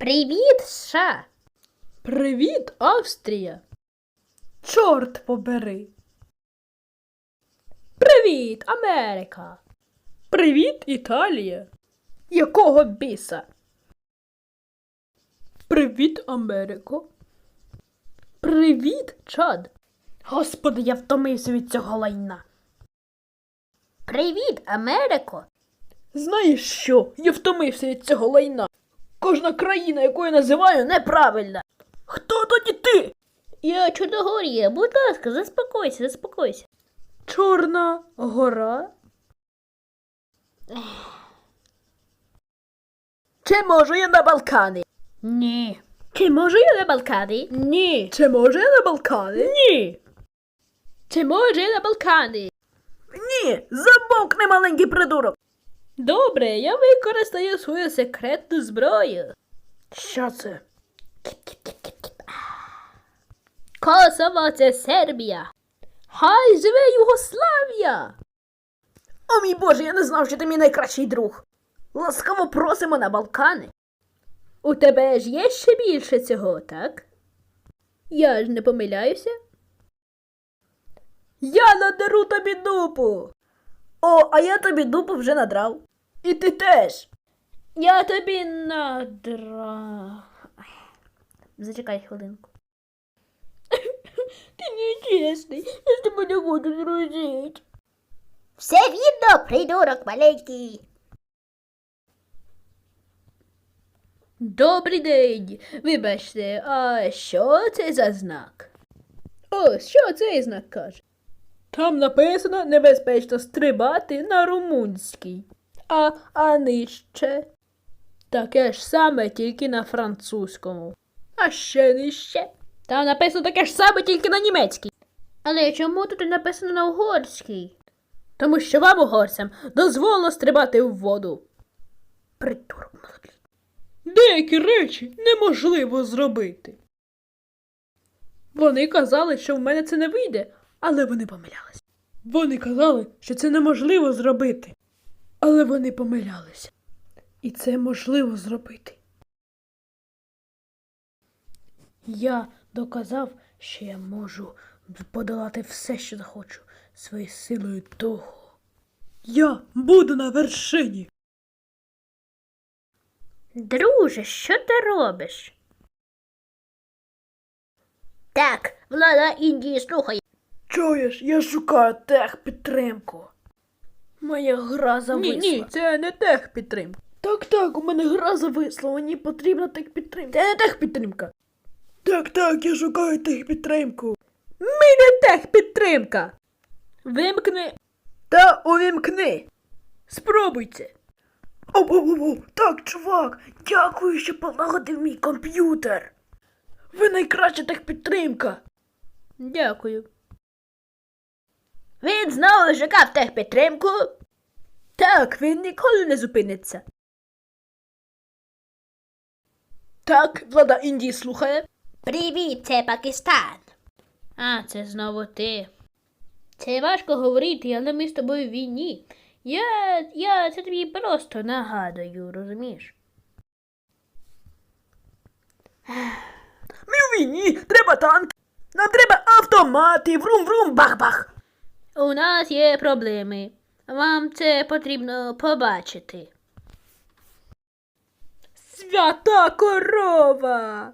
Привіт, США! Привіт, Австрія. Чорт побери. Привіт, Америка. Привіт, Італія. Якого біса? Привіт, Америко. Привіт, Чад. Господи, я втомився від цього лайна. Привіт, Америко! Знаєш що? Я втомився від цього лайна. Кожна країна, яку я називаю, неправильна. Хто тоді ти? Я Чудогор'я, будь ласка, заспокойся, заспокойся. Чорна гора. Чи можу я на Балкани? Ні. Чи можу я на Балкани? Ні. Чи можу я на Балкани? Ні. Чи можу я на Балкани? Ні. Замовкни, маленький придурок. Добре, я використаю свою секретну зброю. Що це? Косово це Сербія. Хай живе Югославія! О мій Боже, я не знав, що ти мій найкращий друг. Ласкаво просимо на Балкани. У тебе ж є ще більше цього, так? Я ж не помиляюся. Я надеру тобі дупу. О, а я тобі дупу вже надрав. І ти теж. Я тобі надра. Зачекай хвилинку. Ти нечесний, я з тобою не буду дружити. Все видно, придурок маленький. Добрий день. Вибачте, а що це за знак? О, що цей знак каже? Там написано небезпечно стрибати на румунській. А, а нижче. Таке ж саме, тільки на французькому. А ще нижче. Там написано таке ж саме, тільки на німецькій. Але чому тут написано на угорській? Тому що вам, угорцям, дозволено стрибати в воду. Придурок молодий. Деякі речі неможливо зробити. Вони казали, що в мене це не вийде, але вони помилялися. Вони казали, що це неможливо зробити. Але вони помилялися. І це можливо зробити. Я доказав, що я можу подолати все, що захочу, своєю силою того. Я буду на вершині. Друже, що ти робиш? Так, влада Індії слухає. Чуєш, я шукаю техпідтримку. Моя гра зависла. Ні, ні, це не техпідтримка. Так, так, у мене гра зависла, мені потрібна техпідтримка. Це не техпідтримка. Так, так, я шукаю техпідтримку. Ми не техпідтримка. Вимкни та увімкни. Спробуйте. О-о-о, так, чувак, дякую, що полагодив мій комп'ютер. Ви найкраща техпідтримка. Дякую. Він знову шукав техпідтримку. Так, він ніколи не зупиниться. Так, влада Індії слухає. Привіт, це Пакистан. А, це знову ти. Це важко говорити, але ми з тобою в війні. Я, я це тобі просто нагадую, розумієш? Ми у війні, треба танки. Нам треба автомати, врум-врум, бах-бах. У нас є проблеми. Вам це потрібно побачити. Свята корова.